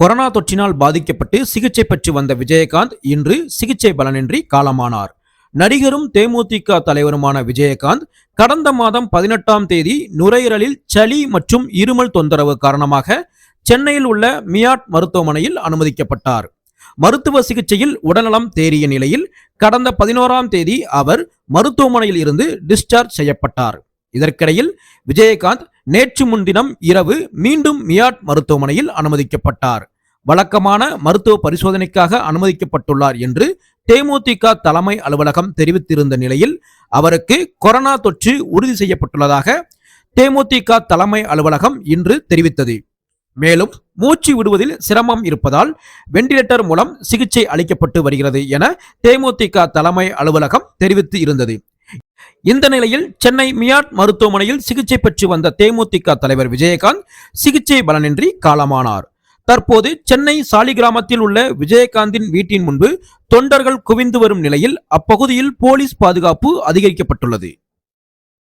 Corona தொற்றினால் பாதிக்கப்பட்டு சிகிச்சை பெற்று வந்த விஜயகாந்த் இன்று சிகிச்சை பலனின்றி காலமானார். நடிகரும் தேமுதிக தலைவருமான விஜயகாந்த் கடந்த மாதம் பதினெட்டாம் தேதி நுரையீரலில் சளி மற்றும் இருமல் தொந்தரவு காரணமாக சென்னையில் உள்ள மியாட் மருத்துவமனையில் அனுமதிக்கப்பட்டார். மருத்துவ சிகிச்சையில் உடல்நலம் தேறிய நிலையில் கடந்த பதினோராம் தேதி அவர் மருத்துவமனையில் இருந்து டிஸ்சார்ஜ் செய்யப்பட்டார். இதற்கிடையில் விஜயகாந்த் நேற்று முன்தினம் இரவு மீண்டும் மியாட் மருத்துவமனையில் அனுமதிக்கப்பட்டார். வழக்கமான மருத்துவ பரிசோதனைக்காக அனுமதிக்கப்பட்டுள்ளார் என்று தேமுதிக தலைமை அலுவலகம் தெரிவித்திருந்த நிலையில் அவருக்கு கொரோனா தொற்று உறுதி செய்யப்பட்டுள்ளதாக தேமுதிக தலைமை அலுவலகம் இன்று தெரிவித்தது. மேலும் மூச்சு விடுவதில் சிரமம் இருப்பதால் வெண்டிலேட்டர் மூலம் சிகிச்சை அளிக்கப்பட்டு வருகிறது என தேமுதிக தலைமை அலுவலகம் தெரிவித்து இருந்தது. இந்த நிலையில் சென்னை மியாட் மருத்துவமனையில் சிகிச்சை பெற்று வந்த தேமுதிக தலைவர் விஜயகாந்த் சிகிச்சை பலனின்றி காலமானார். தற்போது சென்னை சாலிகிராமத்தில் உள்ள விஜயகாந்தின் வீட்டின் முன்பு தொண்டர்கள் குவிந்து வரும் நிலையில் அப்பகுதியில் போலீஸ் பாதுகாப்பு அதிகரிக்கப்பட்டுள்ளது.